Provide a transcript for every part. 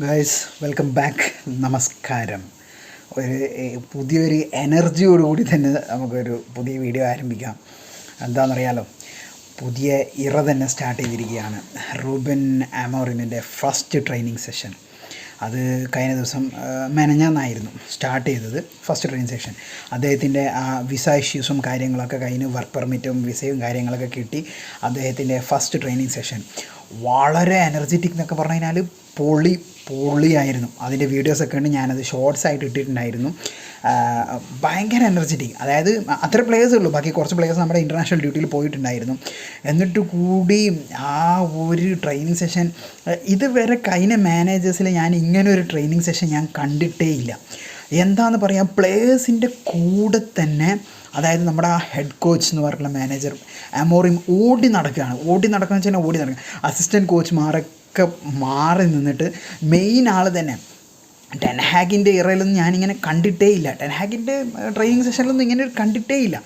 Guys welcome back നമസ്കാരം. ഒരു പുതിയൊരു എനർജിയോടുകൂടി തന്നെ നമുക്കൊരു പുതിയ വീഡിയോ ആരംഭിക്കാം. എന്താണെന്നറിയാലോ? പുതിയ ഇറ തന്നെ സ്റ്റാർട്ട് ചെയ്തിരിക്കുകയാണ്. റൂബൻ ആമോറിമിന്റെ ഫസ്റ്റ് ട്രെയിനിങ് സെഷൻ അത് കഴിഞ്ഞ ദിവസം മെനഞ്ഞാന്നായിരുന്നു സ്റ്റാർട്ട് ചെയ്തത് ഫസ്റ്റ് ട്രെയിനിങ് സെഷൻ അദ്ദേഹത്തിന്റെ ആ വിസ ഇഷ്യൂസും കാര്യങ്ങളൊക്കെ കഴിഞ്ഞ് വർക്ക് പെർമിറ്റും വിസയും കാര്യങ്ങളൊക്കെ കിട്ടി അദ്ദേഹത്തിന്റെ ഫസ്റ്റ് ട്രെയിനിങ് സെഷൻ വളരെ എനർജറ്റിക് എന്നൊക്കെ പറഞ്ഞു കഴിഞ്ഞാൽ പൊളി പൊളിയായിരുന്നു. അതിന്റെ വീഡിയോസൊക്കെ ഉണ്ട് ഞാനത് ഷോർട്സ് ആയിട്ട് ഇട്ടിട്ടുണ്ടായിരുന്നു. ഭയങ്കര എനർജറ്റിക് അതായത് അത്ര പ്ലേയേഴ്സേ ഉള്ളൂ. ബാക്കി കുറച്ച് പ്ലേയേഴ്സ് നമ്മുടെ ഇന്റർനാഷണൽ ഡ്യൂട്ടിയിൽ പോയിട്ടുണ്ടായിരുന്നു. എന്നിട്ട് കൂടി ആ ഒരു ട്രെയിനിങ് സെഷൻ ഇതുവരെ കഴിഞ്ഞ മാനേജേഴ്സിൽ ഞാൻ ഇങ്ങനെ ഒരു ട്രെയിനിങ് സെഷൻ ഞാൻ കണ്ടിട്ടേ ഇല്ല എന്താണെന്ന് പറയാം പ്ലേയേഴ്സിന്റെ കൂടെ തന്നെ അതായത് നമ്മുടെ ആ ഹെഡ് കോച്ച് എന്ന് പറഞ്ഞ മാനേജറും അമോറിയും ഓടി നടക്കുകയാണ്. ഓടി നടക്കുക വെച്ചാൽ ഓടി നടക്കുക. അസിസ്റ്റന്റ് കോച്ച്മാരൊക്കെ മാറി നിന്നിട്ട് മെയിൻ ആൾ തന്നെ. ടെൻഹാഗിന്റെ ഇറയിലൊന്നും ഞാനിങ്ങനെ കണ്ടിട്ടേ ഇല്ല ടെൻഹാഗിന്റെ ട്രെയിനിങ് സെഷനിലൊന്നും ഇങ്ങനെ കണ്ടിട്ടേ ഇല്ല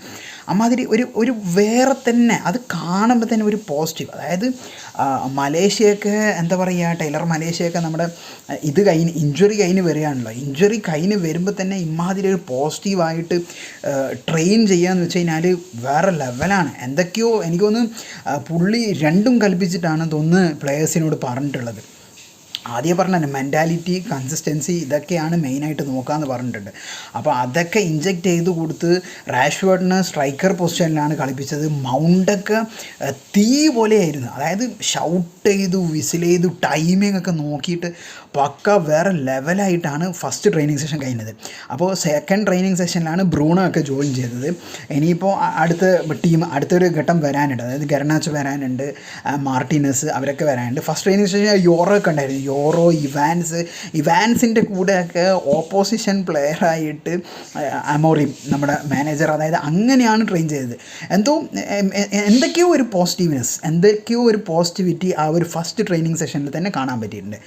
അമ്മാതിരി ഒരു ഒരു വേറെ തന്നെ അത് കാണുമ്പോൾ തന്നെ ഒരു പോസിറ്റീവ് അതായത് മലേഷ്യയൊക്കെ എന്താ പറയുക ടൈലർ മലേഷ്യയൊക്കെ നമ്മുടെ ഇത് കഴിഞ്ഞ് ഇഞ്ചുറി കഴിഞ്ഞ് വരികയാണല്ലോ. ഇഞ്ചുറി കഴിഞ്ഞ് വരുമ്പോൾ തന്നെ ഇമ്മാതിരി ഒരു പോസിറ്റീവായിട്ട് ട്രെയിൻ ചെയ്യാന്ന് വെച്ച് കഴിഞ്ഞാൽ വേറെ ലെവലാണ് എന്തൊക്കെയോ എനിക്കൊന്ന് പുള്ളി രണ്ടും കൽപ്പിച്ചിട്ടാണ് തോന്നുന്നു പ്ലേയേഴ്സിനോട് പറഞ്ഞിട്ടുള്ളത്. ആദ്യം പറഞ്ഞ മെന്റാലിറ്റി കൺസിസ്റ്റൻസി ഇതൊക്കെയാണ് മെയിനായിട്ട് നോക്കാമെന്ന് പറഞ്ഞിട്ടുണ്ട്. അപ്പോൾ അതൊക്കെ ഇഞ്ചെക്റ്റ് ചെയ്ത് കൊടുത്ത് റാഷ്വേർഡിന് സ്ട്രൈക്കർ പൊസിഷനിലാണ് കളിപ്പിച്ചത്. മൗണ്ടൊക്കെ തീ പോലെയായിരുന്നു. അതായത് ഷൗട്ട് ചെയ്തു വിസിൽ ചെയ്തു ടൈമിംഗ് ഒക്കെ നോക്കിയിട്ട് പക്ക വേറെ ലെവലായിട്ടാണ് ഫസ്റ്റ് ട്രെയിനിങ് സെഷൻ കഴിഞ്ഞത്. അപ്പോൾ സെക്കൻഡ് ട്രെയിനിങ് സെഷനിലാണ് ബ്രൂണോ ഒക്കെ ജോയിൻ ചെയ്തത്. ഇനിയിപ്പോൾ അടുത്ത ടീം അടുത്തൊരു ഘട്ടം വരാനുണ്ട്. അതായത് ഗരണാച്ച് വരാനുണ്ട് മാർട്ടിനസ് അവരൊക്കെ വരാനുണ്ട്. ഫസ്റ്റ് ട്രെയിനിങ് സെഷൻ യോറൊക്കെ ഉണ്ടായിരുന്നു യോറോ ഇവാൻസ് ഇവാൻസിന്റെ കൂടെയൊക്കെ ഓപ്പോസിഷൻ പ്ലെയറായിട്ട് അമോറിം നമ്മുടെ മാനേജർ അതായത് അങ്ങനെയാണ് ട്രെയിൻ ചെയ്തത്. എന്തോ എന്തൊക്കെയോ ഒരു പോസിറ്റീവ്നെസ് എന്തൊക്കെയോ ഒരു പോസിറ്റിവിറ്റി ആ ഒരു ഫസ്റ്റ് ട്രെയിനിങ് സെഷനിൽ തന്നെ കാണാൻ പറ്റിയിട്ടുണ്ട്.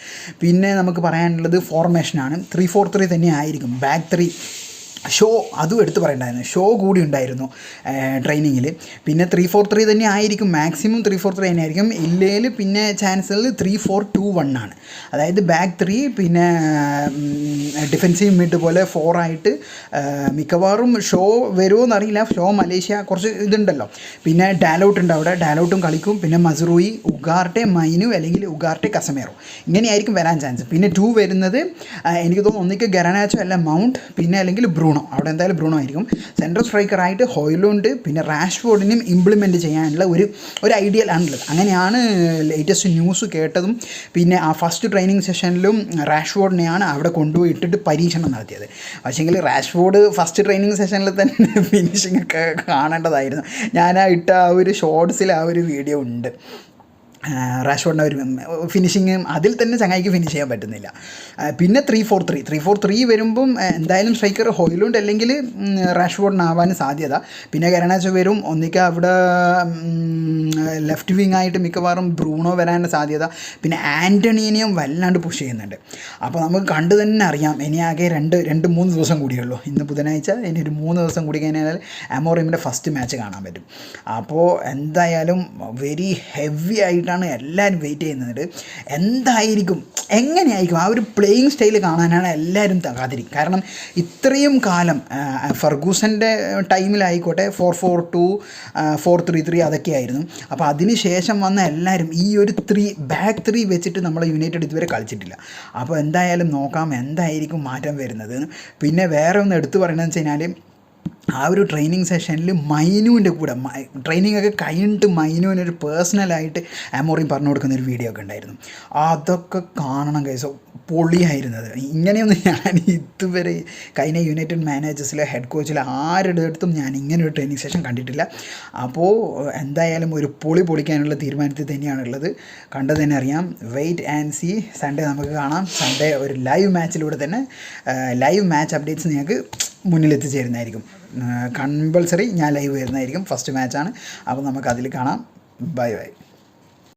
പിന്നെ നമുക്ക് പറയാനുള്ളത് ഫോർമേഷനാണ് ത്രീ ഫോർ ത്രീ തന്നെ ആയിരിക്കും. ബാക്ക് ത്രീ ഷോ അതും എടുത്ത് പറയണ്ടായിരുന്നു. ഷോ കൂടി ഉണ്ടായിരുന്നു ട്രെയിനിങ്ങിൽ പിന്നെ ത്രീ ഫോർ ത്രീ തന്നെ ആയിരിക്കും മാക്സിമം ത്രീ ഫോർ ത്രീ തന്നെ ആയിരിക്കും ഇല്ലേൽ പിന്നെ ചാൻസലിൽ ത്രീ ഫോർ ടു വൺ ആണ്. അതായത് ബാക്ക് ത്രീ പിന്നെ ഡിഫെൻസീവ് മിഡ് പോലെ ഫോർ ആയിട്ട് മിക്കവാറും ഷോ വരുമോ എന്നറിയില്ല ഷോ മലേഷ്യ കുറച്ച് ഇതുണ്ടല്ലോ. പിന്നെ ഡാലൗട്ട് ഉണ്ട് അവിടെ. ഡാലൗട്ടും കളിക്കും. പിന്നെ മസ്റൂയി ഉഗാർട്ടെ മൈനു അല്ലെങ്കിൽ ഉഗാർട്ടെ കസമേറോ. ഇങ്ങനെയായിരിക്കും വരാൻ ചാൻസ്. പിന്നെ ടു വരുന്നത് എനിക്ക് തോന്നുന്നു ഒന്നിക്ക് ഗരനാച്ചോ അല്ല മൗണ്ട് പിന്നെ അല്ലെങ്കിൽ ബ്രൂണോ? അവിടെ എന്തായാലും ബ്രൂണോ ആയിരിക്കും. സെൻട്രൽ സ്ട്രൈക്കറായിട്ട് ഹോയിലുണ്ട്. പിന്നെ റാഷ്ഫോർഡിനും ഇംപ്ലിമെന്റ് ചെയ്യാനുള്ള ഒരു ഒരു ഐഡിയൽ ആണുള്ളത്. അങ്ങനെയാണ് ലേറ്റസ്റ്റ് ന്യൂസ് കേട്ടതും. പിന്നെ ആ ഫസ്റ്റ് ട്രെയിനിങ് സെഷനിലും റാഷ്ഫോർഡിനെയാണ് അവിടെ കൊണ്ടുപോയി ഇട്ടിട്ട് പരീക്ഷണം നടത്തിയത്. പക്ഷേങ്കിൽ റാഷ്ഫോർഡ് ഫസ്റ്റ് ട്രെയിനിങ് സെഷനിൽ തന്നെ ഫിനിഷിംഗ് ഒക്കെ കാണേണ്ടതായിരുന്നു. ഞാൻ ആ ഇട്ട ആ ഒരു ഷോർട്സിൽ ആ ഒരു വീഡിയോ ഉണ്ട്. റാഷ്ഫോർഡിന്റെ ഒരു ഫിനിഷിങ് അതിൽ തന്നെ ചങ്ങായിക്ക് ഫിനിഷ് ചെയ്യാൻ പറ്റുന്നില്ല. പിന്നെ three four three three four three വരുമ്പം എന്തായാലും സ്ട്രൈക്കർ ഹോയിലുണ്ട് അല്ലെങ്കിൽ റാഷ്ഫോർഡിനാവാൻ സാധ്യത. പിന്നെ കരണാച്ച വരും. ഒന്നിക്ക അവിടെ ലെഫ്റ്റ് വിങ് ആയിട്ട് മിക്കവാറും ബ്രൂണോ വരാനുള്ള സാധ്യത. പിന്നെ ആന്റണീനെയും വല്ലാണ്ട് പുഷ് ചെയ്യുന്നുണ്ട്. അപ്പോൾ നമുക്ക് കണ്ടു തന്നെ അറിയാം. ഇനി ആകെ രണ്ട് രണ്ട് മൂന്ന് ദിവസം കൂടിയുള്ളൂ. ഇന്ന് ബുധനാഴ്ച ഇനി ഒരു മൂന്ന് ദിവസം കൂടി കഴിഞ്ഞാൽ അമോറിമിന്റെ ഫസ്റ്റ് മാച്ച് കാണാൻ പറ്റും. അപ്പോൾ എന്തായാലും വെരി ഹെവി ആയിട്ടാണ് എല്ലാവരും വെയിറ്റ് ചെയ്യുന്നത്. എന്തായിരിക്കും? എങ്ങനെയായിരിക്കും? ആ ഒരു പ്ലേയിങ് സ്റ്റൈൽ കാണാനാണ് എല്ലാവരും കാത്തിരിക്കും കാരണം ഇത്രയും കാലം ഫർഗൂസന്റെ ടൈമിലായിക്കോട്ടെ four four two four three three അതൊക്കെ ആയിരുന്നു അപ്പോൾ അതിന് ശേഷം വന്ന എല്ലാവരും ഈ ഒരു ത്രീ ബാക്ക് ത്രീ വെച്ചിട്ട് നമ്മൾ യുണൈറ്റഡ് ഇതുവരെ കളിച്ചിട്ടില്ല. അപ്പോൾ എന്തായാലും നോക്കാം എന്തായിരിക്കും മാറ്റം വരുന്നത്. പിന്നെ വേറെ ഒന്ന് എടുത്തു പറയണമെന്ന് വെച്ച് കഴിഞ്ഞാൽ ആ ഒരു ട്രെയിനിങ് സെഷനിൽ മൈനുവിന്റെ കൂടെ ട്രെയിനിങ് ഒക്കെ കഴിഞ്ഞിട്ട് മൈനുവിന് ഒരു പേഴ്സണലായിട്ട് അമോറിയും പറഞ്ഞു കൊടുക്കുന്ന ഒരു വീഡിയോ ഒക്കെ ഉണ്ടായിരുന്നു. അതൊക്കെ കാണണം കൈസോ പൊളിയായിരുന്നത് ഇങ്ങനെയൊന്നും ഞാൻ ഇതുവരെ കഴിഞ്ഞ യുണൈറ്റഡ് മാനേജേഴ്സിലെ ഹെഡ് കോച്ചിലെ ആരുടെ അടുത്തും ഞാൻ ഇങ്ങനെ ഒരു ട്രെയിനിങ് സെഷൻ കണ്ടിട്ടില്ല. അപ്പോൾ എന്തായാലും ഒരു പൊളി പൊളിക്കാനുള്ള തീരുമാനത്തിൽ തന്നെയാണുള്ളത് കണ്ടത് തന്നെ അറിയാം. വെയിറ്റ് ആൻഡ് സി സൺഡേ നമുക്ക് കാണാം. സൺഡേ ഒരു ലൈവ് മാച്ചിലൂടെ തന്നെ ലൈവ് മാച്ച് അപ്ഡേറ്റ്സ് നിങ്ങൾക്ക് മുന്നിൽ എത്തിച്ചേരുന്നതായിരിക്കും കമ്പൾസറി ഞാൻ ലൈവ് വരുന്നതായിരിക്കും. ഫസ്റ്റ് മാച്ചാണ് അപ്പോൾ നമുക്ക് അതിൽ കാണാം. Bye bye